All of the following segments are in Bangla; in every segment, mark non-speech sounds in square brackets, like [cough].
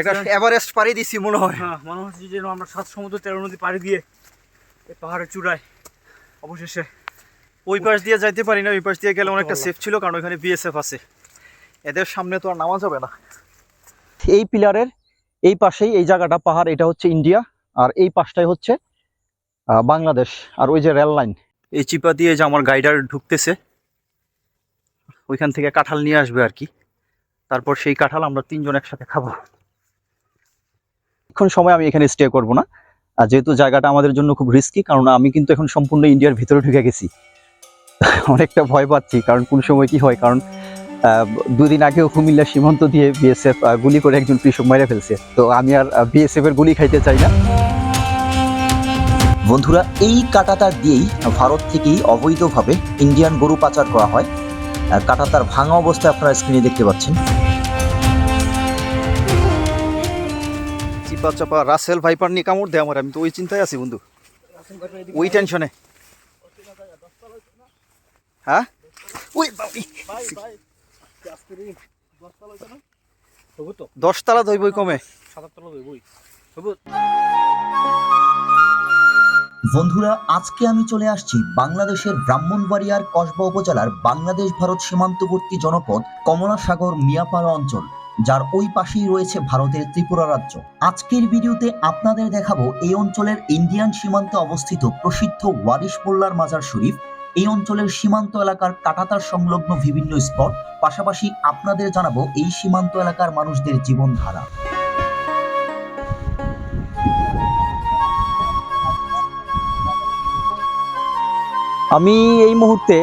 একটা এভারেস্ট পাড়ি দিছি মনে হয়। হ্যাঁ মনে হচ্ছে যেন আমরা সাত সমুদ্র তেরো নদী পাড়ি দিয়ে এই পাহাড়ের চূড়ায় অবশেষে ওই পাশ দিয়ে যাইতে পারি না ওই পাশ দিয়ে গেলে অনেকটা সেফ ছিল কারণ ওখানে বিএসএফ আছে। এদের সামনে তো আর নামা যাবে না। এই পিলারের এই পাশেই এই জায়গাটা পাহাড় এটা হচ্ছে ইন্ডিয়া আর এই পাশটাই হচ্ছে বাংলাদেশ আর ওই যে রেল লাইন। এই চিপা দিয়ে যে আমার গাইডার ঢুকতেছে ওইখান থেকে কাঁঠাল নিয়ে আসবে আর কি। তারপর সেই কাঁঠাল আমরা তিনজন একসাথে খাব। এখন সময় আমি এখানে স্টে করব না। আর যেহেতু জায়গাটা আমাদের জন্য খুব রিস্কি কারণ আমি কিন্তু এখন সম্পূর্ণ ইন্ডিয়ার ভিতরে ঢুকে গেছি। অনেকটা ভয় পাচ্ছি, কারণ কোন সময় কি হয়, কারণ দুদিন আগেও কুমিল্লা সীমান্ত দিয়ে বিএসএফ গুলি করে একজন কৃষক মেরে ফেলছে। তো আমি আর বিএসএফ এর গুলি খাইতে চাই না। বন্ধুরা, এই কাটাতার দিয়েই ভারত থেকেই অবৈধভাবে ইন্ডিয়ান গরু পাচার করা হয়। কাটাতার ভাঙা অবস্থায় আপনারা স্ক্রিনে দেখতে পাচ্ছেন। চিপা চাপা রাসেল ভাইপার নিয়ে কামড় দেয় আমার, আমি তো ওই চিন্তায় আছি বন্ধু। ওই টেনশনে। হ্যাঁ? ওই কমে। বন্ধুরা, আজকে আমি চলে আসছি বাংলাদেশের ব্রাহ্মণবাড়িয়ার কসবা উপজেলার বাংলাদেশ ভারত সীমান্তবর্তী জনপদ কমলাসাগর মিয়াপাড়া অঞ্চল। যার ওই পাশেই রয়েছে ভারতের ত্রিপুরা রাজ্য। আজকের ভিডিওতে আপনাদের দেখাবো এই অঞ্চলের ইন্ডিয়ান সীমান্তে অবস্থিত প্রসিদ্ধ ওয়ারিশ মোল্লার মাজার শরীফ। এই অঞ্চলের সীমান্ত এলাকার কাটাতার সংলগ্ন বিভিন্ন স্পট। পাশাপাশি আপনাদের জানাব এই সীমান্ত এলাকার মানুষদের জীবনধারা। আমি এই মুহূর্তে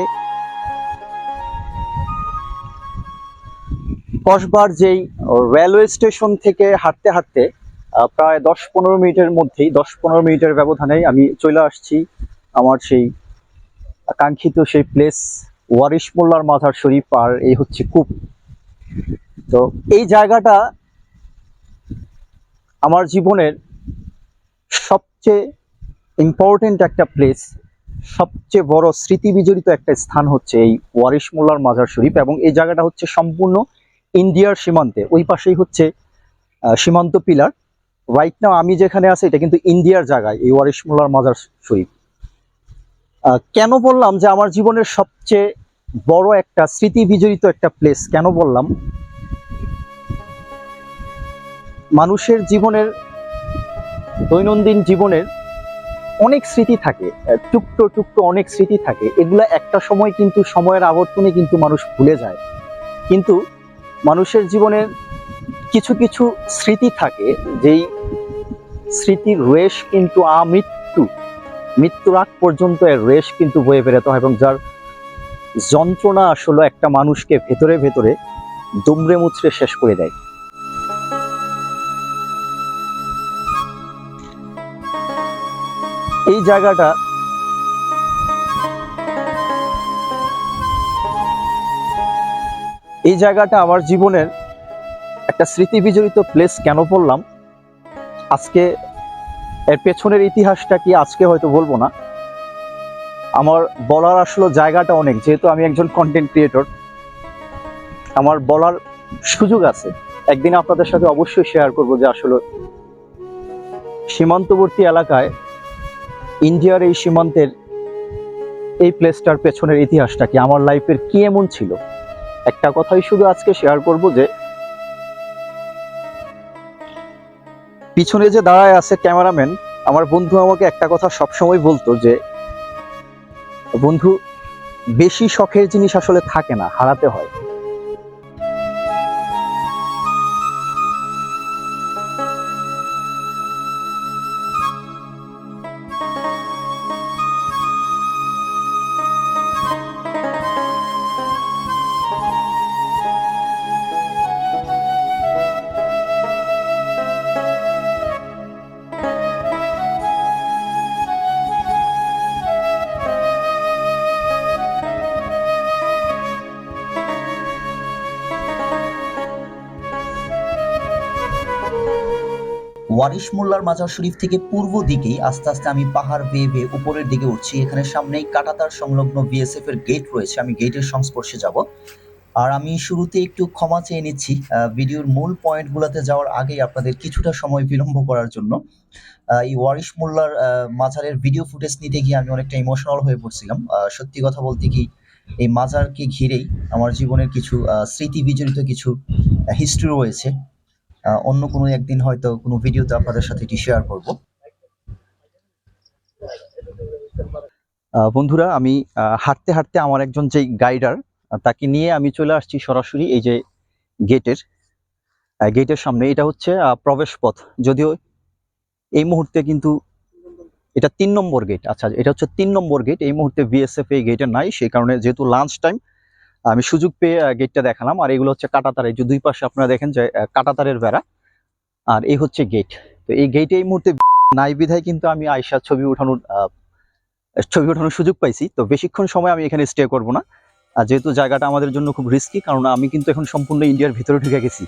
কসবার যেই রেলওয়ে স্টেশন থেকে হাঁটতে হাঁটতে প্রায় দশ পনেরো মিনিটের মধ্যেই, দশ পনেরো মিনিটের ব্যবধানে আমি চলে আসছি আমার সেই কাঙ্ক্ষিত সেই প্লেস ওয়ারিশ মোল্লার মাথার শরীফ আর এই হচ্ছে কূপ। তো এই জায়গাটা আমার জীবনের সবচেয়ে ইম্পর্টেন্ট একটা প্লেস সবচেয়ে বড় স্মৃতি বিজড়িত একটা স্থান হচ্ছে এই ওয়ারিশ মোল্লার মাজার শরীফ এবং এই জায়গাটা হচ্ছে সম্পূর্ণ ইন্ডিয়ার সীমান্তে, ওই পাশেই হচ্ছে সীমান্ত পিলার। রাইট নাও আমি যেখানে আছি, এটা কিন্তু ইন্ডিয়ার জায়গায়, এই ওয়ারিশ মোল্লার মাজার শরীফ। কেন বললাম যে আমার জীবনের সবচেয়ে বড় একটা, স্মৃতি বিজড়িত একটা প্লেস কেন বললাম? মানুষের জীবনের, দৈনন্দিন জীবনের অনেক স্মৃতি থাকে টুকটো টুকটো অনেক স্মৃতি থাকে। এগুলো একটা সময় কিন্তু, সময়ের আবর্তনে কিন্তু মানুষ ভুলে যায়। কিন্তু মানুষের জীবনের কিছু কিছু স্মৃতি থাকে, যেই স্মৃতির রেশ কিন্তু আমৃত্যু মৃত্যুর আগ পর্যন্ত এর রেশ কিন্তু বয়ে বেরোতে হয় এবং যার যন্ত্রণা আসলে একটা মানুষকে ভেতরে ভেতরে দুমড়ে মুচড়ে শেষ করে দেয়। এই জায়গাটা এই জায়গাটা আমার জীবনের একটা স্মৃতি বিজড়িত প্লেস কেন বললাম? আজকে এর পেছনের ইতিহাসটা কি আজকে হয়তো বলব না। আমার বলার আসলে জায়গাটা অনেক, যেহেতু আমি একজন কন্টেন্ট ক্রিয়েটর আমার বলার সুযোগ আছে। একদিন আপনাদের সাথে অবশ্যই শেয়ার করব যে আসলে সীমান্তবর্তী এলাকায় ইন্ডিয়ার এই সীমান্তের এই প্লেসটার পেছনের ইতিহাসটা কি, আমার লাইফের কি এমন ছিল? একটা কথাই শুধু আজকে শেয়ার করব যে, পিছনে যে দাঁড়ায় আছে ক্যামেরাম্যান আমার বন্ধু আমাকে একটা কথা সবসময় বলতো যে, বন্ধু, বেশি শখের জিনিস আসলে থাকে না, হারাতে হয়। ওয়ারিশ মোল্লার মাজার শরীফ থেকে পূর্ব দিকেই আস্তে আস্তে আমি পাহাড় বেয়ে বেয়ে উপরের দিকে উঠছি। এখানে সামনেই কাটাতার সংলগ্ন বিএসএফ এর গেট রয়েছে। আমি গেটের সংস্পর্শে যাব। আর আমি শুরুতে একটু ক্ষমা চেয়ে নিচ্ছি ভিডিওর মূল পয়েন্টগুলোতে যাওয়ার আগেই আপনাদের কিছুটা সময় বিলম্ব করার জন্য। এই ওয়ারিশ মোল্লার মাজারের ভিডিও ফুটেজ নিতে গিয়ে আমি অনেকটা ইমোশনাল হয়ে পড়ছিলাম। সত্যি কথা বলতে কি, এই মাজারকে ঘিরেই আমার জীবনের কিছু স্মৃতি বিজড়িত কিছু হিস্ট্রি রয়েছে। অন্য কোনো একদিন হয়তো কোনো ভিডিওতে আপনাদের সাথে এটি শেয়ার করব। বন্ধুরা, আমি হাঁটতে হাঁটতে আমার একজন যে গাইডার তাকে নিয়ে আমি চলে আসছি সরাসরি এই যে গেটের গেটের সামনে। এটা হচ্ছে প্রবেশ পথ যদিও এই মুহূর্তে কিন্তু এটা তিন নম্বর গেট আচ্ছা এটা হচ্ছে তিন নম্বর গেট এই মুহূর্তে বিএসএফ এই গেটে নাই সেই কারণে যেহেতু লাঞ্চ টাইম আমি সুযোগ পেয়ে গেটটা দেখালাম। আর এগুলো হচ্ছে কাটাতার। এই যে দুই পাশে আপনারা দেখেন যে কাটাতারের বেড়া আর এই হচ্ছে গেট তো এই গেটে এই মুহূর্তে নাই বিধায় কিন্তু আমি আয়সা ছবি উঠানোর ছবি ওঠানোর সুযোগ পাইছি। তো বেশিক্ষণ সময় আমি এখানে স্টে করব না। আর যেহেতু জায়গাটা আমাদের জন্য খুব রিস্কি কারণ আমি কিন্তু এখন সম্পূর্ণ ইন্ডিয়ার ভিতরে ঢুকে গেছি।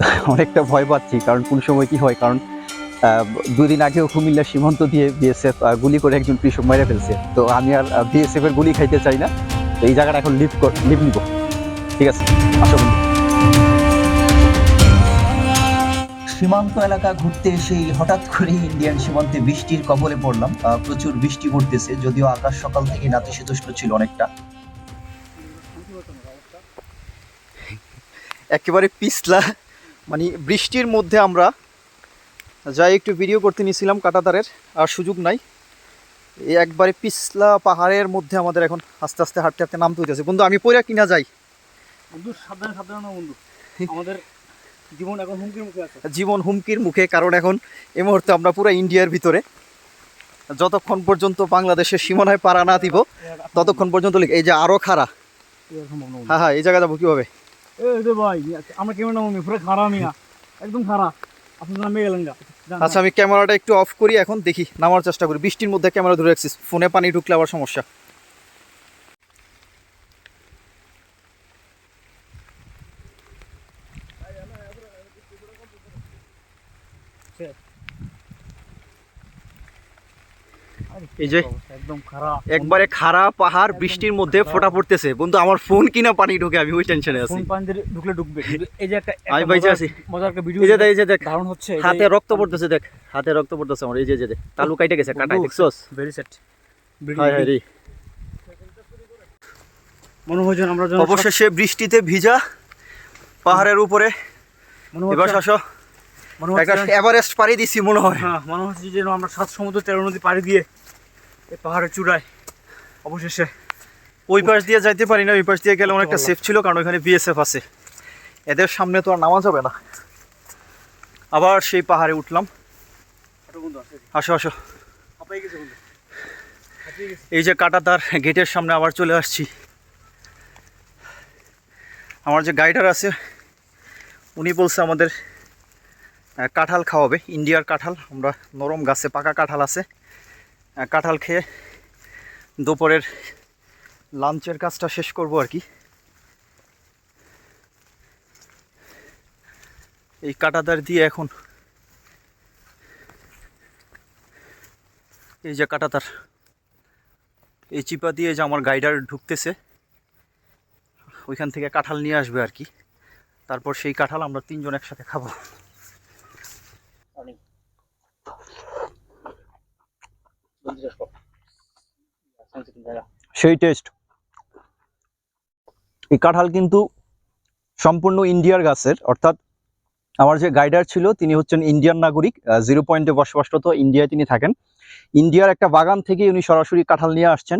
[laughs] অনেকটা ভয় পাচ্ছি কারণ কোন সময় কি হয় কারণ আহ, দুই দিন আগেও কুমিল্লা সীমান্ত দিয়ে বিএসএফ গুলি করে একজন কৃষক মেরে ফেলছে। তো আমি আর বিএসএফ এর গুলি খাইতে চাই না। তো এই জায়গাটা এখন লিভ লিভ নিব। ঠিক আছে? আসো বন্ধু। সীমান্ত এলাকা ঘুরতে এসেই হঠাৎ করে ইন্ডিয়ান সীমান্তে বৃষ্টির কবলে পড়লাম। আহ, প্রচুর বৃষ্টি পড়তেছে যদিও আকাশ সকাল থেকে নাতিশীতোষ্ণ ছিল অনেকটা। একেবারে পিছলা মানে বৃষ্টির মধ্যে আমরা যাই একটু ভিডিও করতে নিয়েছিলাম কাটাতারের আর সুযোগ নাই। এই একবারে পিছলা পাহাড়ের মধ্যে আমাদের এখন আস্তে আস্তে হাঁটতে হাঁটতে নামতে হইতেছে। বন্ধু আমি পয়রা কিনা যাই। বন্ধু সাবধানে সাবধানে বন্ধু। আমাদের জীবন এখন হুমকির মুখে আছে। জীবন হুমকির মুখে কারণ এখন এই মুহূর্তে আমরা পুরো ইন্ডিয়ার ভিতরে। যতক্ষণ পর্যন্ত বাংলাদেশের সীমানায় পাড়া না দিব ততক্ষণ পর্যন্ত এই যে আরও খাড়া। হ্যাঁ হ্যাঁ এই জায়গা যাব কীভাবে? ভাই আমরা কেমন নামি পুরো খারাপ মিয়া। একদম খারাপ আপনি নামে গেলেন গা। আচ্ছা আমি ক্যামেরাটা একটু অফ করি, এখন দেখি, নামার চেষ্টা করি। বৃষ্টির মধ্যে ক্যামেরা ধরে রাখছিস, ফোনে পানি ঢুকলে আবার সমস্যা। এই যে একদম খারাপ। একবারে খারাপ পাহাড় বৃষ্টির মধ্যে ফোটা পড়তেছে। বন্ধু আমার ফোন কিনা পানি ঢুকে আমি ওই টেনশনে আছি। ফোন পানি ঢুকলে ঢুকবে। এই যে একটা আমি বাইচে আছি। মজার একটা ভিডিও এই যে দেখ, এই যে দেখ ধারণ হচ্ছে হাতে রক্ত পড়তেছে দেখ হাতে রক্ত পড়তেছে আমার। এই যে যে তালু কাইটে গেছে কাটাই দেখছস? ভেরি সেট রে হয় যেন আমরা অবশেষে বৃষ্টিতে ভিজা পাহাড়ের উপরে। এবার এভারেস্ট পাড়ি দিছি মনে হয়। হ্যাঁ মনে হচ্ছে যেন আমরা সাত সমুদ্র তেরো নদী পাড়ি দিয়ে এই পাহাড়ের চূড়ায় অবশেষে। ওই পাশ দিয়ে যাইতে পারি না ওই পাশ দিয়ে গেলে অনেকটা সেফ ছিল কারণ ওইখানে বিএসএফ আছে। এদের সামনে তো আর নামা যাবে না। আবার সেই পাহাড়ে উঠলাম। আসো আসো। এই যে কাটাতার গেটের সামনে আবার চলে আসছি। আমার যে গাইডার আছে উনি বলছে আমাদের কাঁঠাল খাওয়াবে ইন্ডিয়ার কাঁঠাল। আমরা নরম গাছে পাকা কাঁঠাল আছে। কাঁঠাল খেয়ে দুপুরের লাঞ্চের কাজটা শেষ করব আর কি। এই কাঁটাদার দিয়ে এখন এই যে কাঁটাতার এই চিপা দিয়ে যে আমার গাইডার ঢুকতেছে, ওইখান থেকে কাঁঠাল নিয়ে আসবে আর কি। তারপর সেই কাঁঠাল আমরা তিনজন একসাথে খাব। সেই টেস্ট এই কাঁঠাল কিন্তু সম্পূর্ণ ইন্ডিয়ার গাছের, অর্থাৎ আমার যে গাইডার ছিল তিনি হচ্ছেন ইন্ডিয়ান নাগরিক জিরো পয়েন্টে বসবাসরত ইন্ডিয়ায় তিনি থাকেন। ইন্ডিয়ার একটা বাগান থেকে উনি সরাসরি কাঁঠাল নিয়ে আসছেন।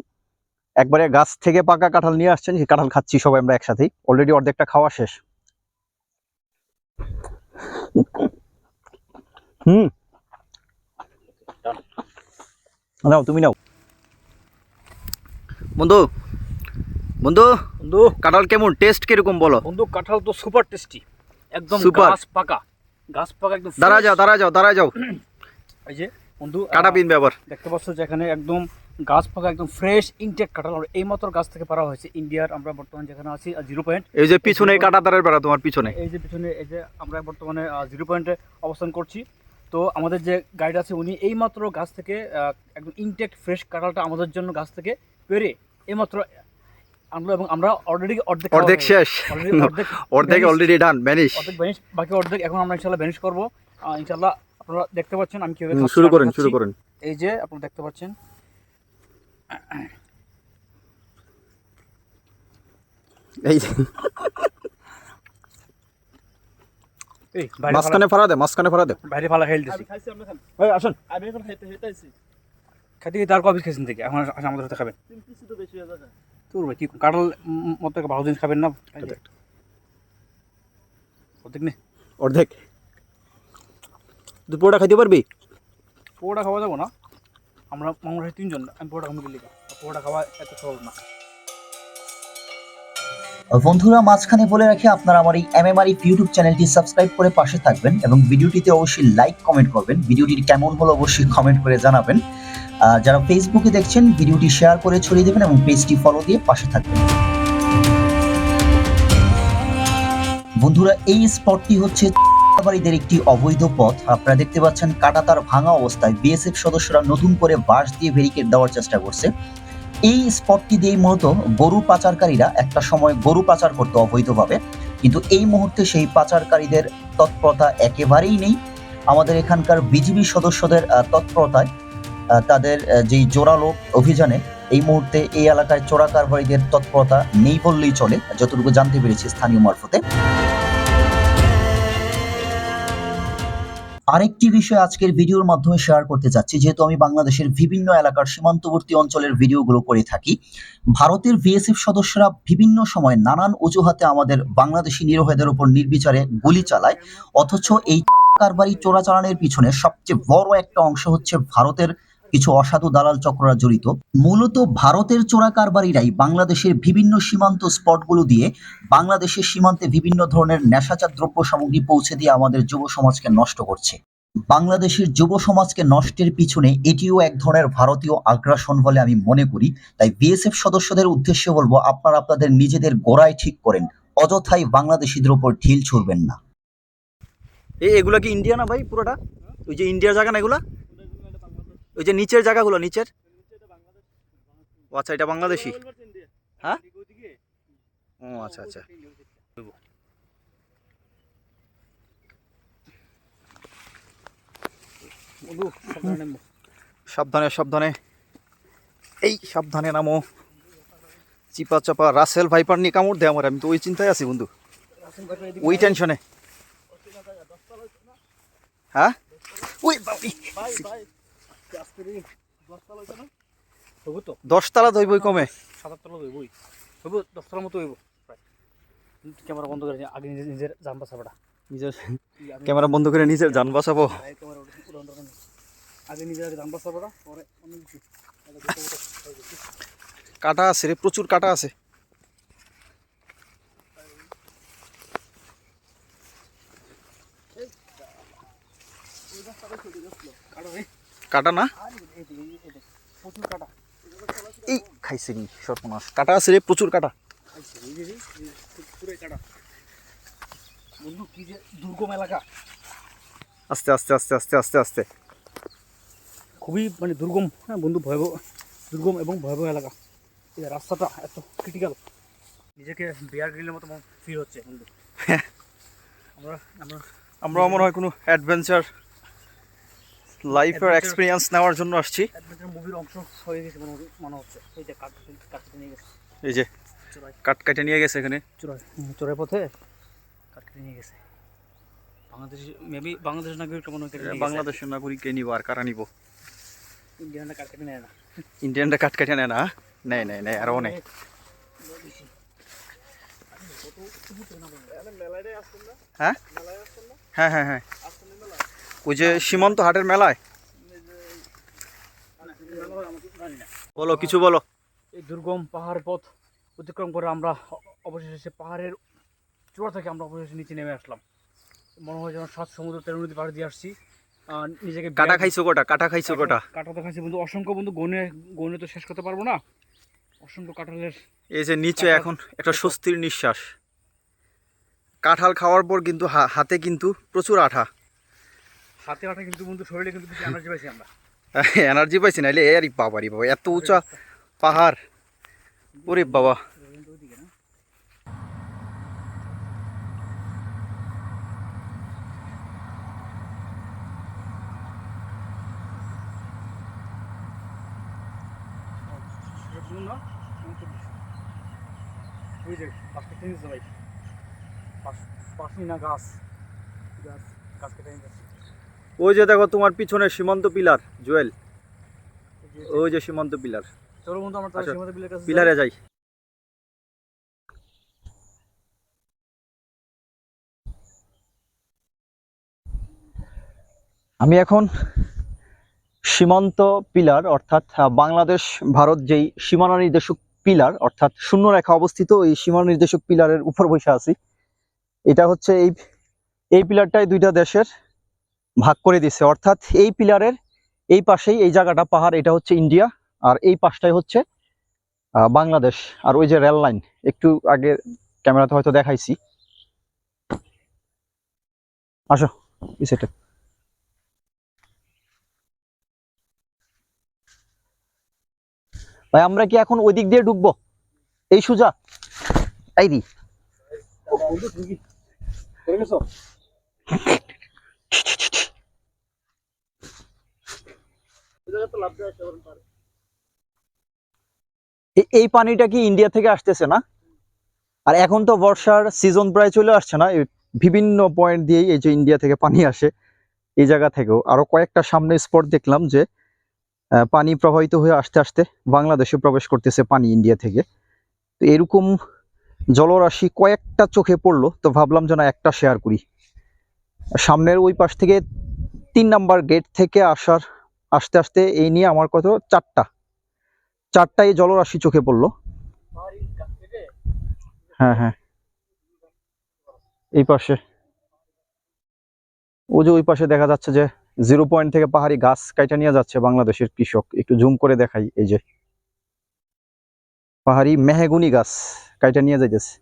একবারে গাছ থেকে পাকা কাঁঠাল নিয়ে আসছেন সেই কাঁঠাল খাচ্ছি সবাই আমরা একসাথেই। অলরেডি অর্ধেকটা খাওয়া শেষ। হুম। নাও তুমি নাও। বন্ধু বন্ধু বন্ধু। কাঁঠাল কেমন? টেস্ট কীরকম বলো? বন্ধু কাঁঠাল তো সুপার টেস্টি একদম সুপার গাছ পাকা। গাছ পাকা একদম দাঁড়া যাও দাঁড়া যাও দাঁড়া যাও। এই যে বন্ধু কাটা আহ, পিনবে আবার দেখতে পাচ্ছ যে এখানে একদম গাছ পাকা একদম ফ্রেশ ইনটেক কাঁঠাল। আমরা এইমাত্র গাছ থেকে পারা হয়েছে ইন্ডিয়ার আমরা বর্তমানে যেখানে আছি জিরো পয়েন্ট এই যে পিছনে কাঁটা তারের বেড়া তোমার পিছনে। এই যে পিছনে এই যে আমরা বর্তমানে জিরো পয়েন্টে অবস্থান করছি। তো আমাদের যে গাইড আছে উনি এইমাত্র গাছ থেকে একদম ইনটেক্ট ফ্রেশ কাঁঠালটা আমাদের জন্য গাছ থেকে পেরে এইমাত্র আনলো এবং আমরা অলরেডি অর্ধেক অর্ধেক শেষ। অর্ধেক অলরেডি ডান ম্যানিশ অর্ধেক ভ্যানিশ বাকি অর্ধেক এখন আমরা ইনশাল্লাহ ভ্যানিশ করব। ইনশাল্লাহ আপনারা দেখতে পাচ্ছেন আমি কীভাবে শুরু করেন শুরু করেন। এই যে আপনারা দেখতে পাচ্ছেন। এই যে এই বাইরে ফালা- মাঝখানে দে মাঝখানে দে। বাইরে ফালা আসেন। খাইতে গিয়ে তার কফি খেয়েছেন থেকে এখন আমাদের সাথে খাবেন। তোর ভাই কি কাঁঠাল উম, মতো ভালো জিনিস খাবেন না? অর্ধেক নে? অর্ধেক তুই পুরোটা খাইতে পারবি পোড়া খাওয়া যাব না? আমরা আমরা তিনজন আমি পোড়া খাব পোড়া খাওয়া এত সহজ না। বন্ধুরা, মাঝখানে বলে রাখি, আপনারা আমার এই এমএমআর ইউটিউব চ্যানেলটি সাবস্ক্রাইব করে পাশে থাকবেন এবং ভিডিওটিতে অবশ্যই লাইক কমেন্ট করবেন। ভিডিওটির কেমন হলো অবশ্যই কমেন্ট করে জানাবেন। যারা ফেসবুকে দেখছেন, ভিডিওটি শেয়ার করে ছড়িয়ে দেবেন এবং পেজটি ফলো দিয়ে পাশে থাকবেন। বন্ধুরা, এই স্পটটি হচ্ছে বাড়িদের একটি অবৈধ পথ। আপনারা দেখতে পাচ্ছেন কাটাতার ভাঙা অবস্থায় বিএসএফ সদস্যরা নতুন করে বাঁশ দিয়ে ব্যারিকেড দেওয়ার চেষ্টা করছে। এই স্পটটি দিয়েই মূলত গরু পাচারকারীরা একটা সময় গরু পাচার করতো অবৈধভাবে। কিন্তু এই মুহূর্তে সেই পাচারকারীদের তৎপরতা একেবারেই নেই। আমাদের এখানকার বিজিবি সদস্যদের তৎপরতায় তাদের যেই জোরালো অভিযানে এই মুহূর্তে এই এলাকায় চোরা কারবারিদের তৎপরতা নেই বললেই চলে। যতটুকু জানতে পেরেছি স্থানীয় মারফতে। আরেকটি বিষয় আজকের ভিডিওর মাধ্যমে শেয়ার করতে চাচ্ছি, যেহেতু আমি বাংলাদেশের বিভিন্ন এলাকার সীমান্তবর্তী অঞ্চলের ভিডিওগুলো করে থাকি, ভারতের বিএসএফ সদস্যরা বিভিন্ন সময় নানান অজুহাতে আমাদের বাংলাদেশি নিরোহেদের উপর নির্বিচারে গুলি চালায়, অথচ এই কারবারি চোরাচালানের পিছনে সবচেয়ে বড় একটা অংশ হচ্ছে ভারতের কিছু অসাধু দালাল চক্ররা জড়িত। মূলত ভারতের চোরা কারবারিরাই বাংলাদেশের বিভিন্ন সীমান্ত স্পটগুলো দিয়ে বাংলাদেশের সীমান্তে বিভিন্ন ধরনের নেশাচার দ্রব্য সামগ্রী পৌঁছে দিয়ে আমাদের যুব সমাজকে নষ্ট করছে। বাংলাদেশের যুব সমাজকে নষ্টের পিছনে এটিও এক ধরনের ভারতীয় আগ্রাসন বলে আমি মনে করি। তাই বিএসএফ সদস্যদের উদ্দেশ্যে বলব, আপনারা আপনাদের নিজেদের গোড়ায় ঠিক করেন। অযথাই বাংলাদেশিদের উপর ঢিল ছুড়বেন না। এগুলা কি ইন্ডিয়া না ভাই পুরোটা? ওই যে ইন্ডিয়ার জায়গা না এগুলা? ওই যে নিচের জায়গাগুলো, নিচের? ও আচ্ছা এটা বাংলাদেশি। হ্যাঁ? ও আচ্ছা আচ্ছা। সাবধানে সাবধানে। এই সাবধানে নামো। চিপা চাপা, রাসেল ভাইপার নিয়ে কামড় দেয় আমার, আমি তো ওই চিন্তায় আছি, বন্ধু। ওই টেনশনে। হ্যাঁ? ওই বাবারে। দশতলা দইবই কমে। হইব মতো হইব। ক্যামেরা বন্ধ করে আগে নিজের নিজের জান বাঁচাবাটা। নিজের ক্যামেরা বন্ধ করে নিজের যান বাঁচাবো। আগে নিজের আগে জান বাঁচাবাটা পরে অন্য কিছু। কাটা আছে রে প্রচুর কাটা আছে কাটো রে কাটা না? এই খাইছে নি সর্বনাশ। কাটা আছে রে প্রচুর কাটা। বন্ধু কি যে দুর্গম এলাকা আস্তে আস্তে আস্তে আস্তে আস্তে আস্তে। খুবই মানে দুর্গম হ্যাঁ বন্ধু ভয়াবহ দুর্গম এবং ভয়াবহ এলাকা। এই রাস্তাটা এত ক্রিটিক্যাল নিজেকে বিয়ার গ্রিলের মতো ফিল হচ্ছে বন্ধু। আমরা আমরা আমরা মনে হয় কোনো অ্যাডভেঞ্চার লাইফের এক্সপিরিয়েন্স নেওয়ার জন্য আসছি। মুভির অংশ হয়ে গেছে মনে হচ্ছে- মনে হচ্ছে। এই যে কাঠ কাটতে নিয়ে গেছে। এই যে কাট কাটে নিয়ে গেছে এখানে। চোরাই। চোরাই পথে কাটতে নিয়ে গেছে। বাংলাদেশ মেবি বাংলাদেশ মনে হয় কেটে নিয়ে গেছে। বাংলাদেশের নাগরিককে নিব আর কারা নিব? ইন্ডিয়ানরা কাট কেটে নেয় না। ইন্ডিয়ানরা কাট কাটে নেয় না? নেয় নেয় নেয় আরও নেয়। হ্যাঁ? হ্যাঁ হ্যাঁ হ্যাঁ। ওই যে সীমান্ত হাটের মেলায়? বলো কিছু বলো। এই দুর্গম পাহাড় পথ অতিক্রম করে আমরা অবশেষে পাহাড়ের চূড়া থেকে আমরা অবশেষে নিচে নেমে আসলাম। মনে হয় যেন সাত সমুদ্র তেরো নদী পাড়ে দিয়ে আসছি। নিজেকে কাটা খাইছো গোটা কাটা খাইছো গোটা কাটা? তো খাইছি বন্ধু। অসংখ্য বন্ধু গনে গনে তো শেষ করতে পারব না। অসংখ্য কাঁঠালের এই যে নিচে এখন একটা স্বস্তির নিঃশ্বাস। কাঁঠাল খাওয়ার পর কিন্তু হাতে কিন্তু প্রচুর আঠা। হাতে ওঠা কিন্তু বন্ধু শরীরে কিন্তু কিছু এনার্জি পাইছি আমরা। [laughs] এনার্জি পাইছি নাহলে এ আরে বাবা বাবা এত উঁচা পাহাড়। ওরে বাবা। ওই যে পাশে টেনে গাছ। গাছ গাছ কেটে যাচ্ছে। ওই যে দেখো তোমার পিছনে সীমান্ত পিলার জুয়েল। ওই যে সীমান্ত পিলার। চলো বন্ধু আমরা সীমান্ত বিলের কাছে পিলারে যাই। আমি এখন সীমান্ত পিলার অর্থাৎ বাংলাদেশ ভারত যেই সীমানা নির্দেশক পিলার অর্থাৎ শূন্য রেখা অবস্থিত এই সীমানা নির্দেশক পিলারের উপর বসে আছি। এটা হচ্ছে এই এই পিলারটাই দুইটা দেশের ভাগ করে দিছে। অর্থাৎ এই পিলারের এই পাশেই এই জায়গাটা, পাহাড়, এটা হচ্ছে ইন্ডিয়া, আর এই পাশটাই হচ্ছে বাংলাদেশ। আর ওই যে রেল লাইন, একটু আগে ক্যামেরাতে হয়তো দেখাইছি। আসো সেটা ভাই, আমরা কি এখন ওই দিক দিয়ে ঢুকবো? এই সুজা, এই দি। গেছো এই পানিটা কি ইন্ডিয়া থেকে আসতেছে না? আর এখন তো বর্ষার সিজন প্রায় চলে আসছে না বিভিন্ন পয়েন্ট দিয়েই এই যে ইন্ডিয়া থেকে পানি আসে এই জায়গা থেকেও। আরও কয়েকটা সামনে স্পট দেখলাম যে পানি প্রবাহিত হয়ে আস্তে আস্তে বাংলাদেশে প্রবেশ করতেছে পানি ইন্ডিয়া থেকে। তো এরকম জলরাশি কয়েকটা চোখে পড়ল, তো ভাবলাম যে না একটা শেয়ার করি। সামনের ওই পাশ থেকে তিন নাম্বার গেট থেকে আসার আস্তে আস্তে এই নিয়ে আমার কত চারটা। চারটায় জলরাশি চোখে পড়ল। হ্যাঁ হ্যাঁ। এই পাশে। ও যে ওই পাশে দেখা যাচ্ছে যে জিরো পয়েন্ট থেকে পাহাড়ি গাছ কাইটা নিয়ে যাচ্ছে বাংলাদেশের কৃষক। একটু জুম করে দেখাই এই যে। পাহাড়ি মেহেগুনি গাছ কাইটা নিয়ে যাইতেছে।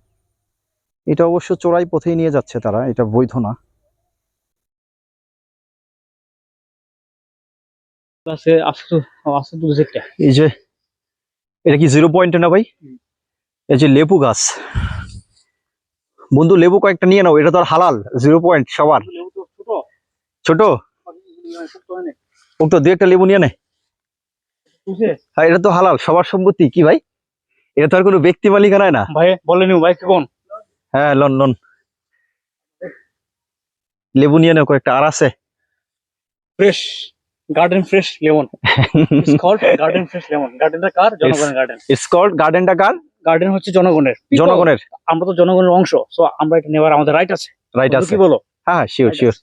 এটা অবশ্য চোরাই পথেই নিয়ে যাচ্ছে তারা, এটা বৈধ না। আছে এই যে এটা কি জিরো পয়েন্টে না ভাই? এই যে লেবু গাছ। বন্ধু লেবু কয়েকটা নিয়ে নাও এটা তো আর হালাল জিরো পয়েন্ট সবার। ছোট। দু একটা লেবু নিয়ে নে। হ্যাঁ এটা তো হালাল সবার সম্পত্তি কি ভাই? এটা তো আর কোনো ব্যক্তি মালিকানায় না। ভাই বলে নিও ভাই কোন? হ্যাঁ লন লন। লেবু নিয়ে নাও কয়েকটা আর আছে। Fresh. Garden fresh lemon it's garden fresh lemon গার্ডেনটা কার? জনগণের গার্ডেন ইটস গার্ডেনটা কার? গার্ডেন হচ্ছে জনগণের. জনগণের। আমরা তো জনগণের অংশ সো আমরা এটা নেওয়ার আমাদের রাইট আছে। রাইট আছে। কি বলো? হ্যাঁ হ্যাঁ শিওর শিওর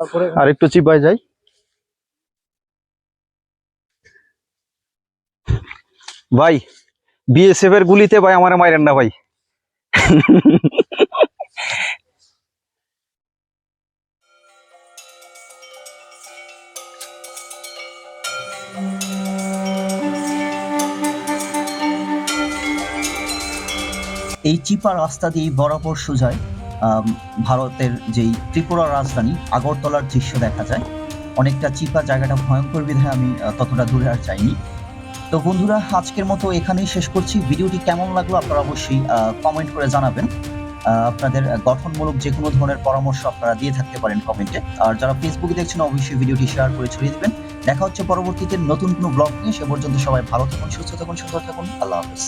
তারপরে আর একটু চিপায় যাই। ভাই বিএসএফ এর গুলিতে ভাই আমার মাইরেন না ভাই। এই চিপা রাস্তা দিয়ে বরাবর সোজায় ভারতের যেই ত্রিপুরা রাজধানী, আগরতলার দৃশ্য দেখা যায়। অনেকটা চিপা জায়গাটা ভয়ঙ্কর বিধায় আমি ততটা দূরে আর যাইনি। তো বন্ধুরা, আজকের মতো এখানেই শেষ করছি। ভিডিওটি কেমন লাগল আপনারা অবশ্যই কমেন্ট করে জানাবেন। আপনাদের গঠনমূলক যে কোনো ধরনের পরামর্শ আপনারা দিয়ে থাকতে পারেন কমেন্টে আর যারা ফেসবুকে দেখছেন, অবশ্যই ভিডিওটি শেয়ার করে ছড়িয়ে দিবেন। দেখা হচ্ছে পরবর্তীতে নতুন কোনো ব্লগ নিয়ে। সে পর্যন্ত সবাই ভালো থাকুন, সুস্থ থাকুন, সুন্দর থাকুন। আল্লাহ হাফিজ।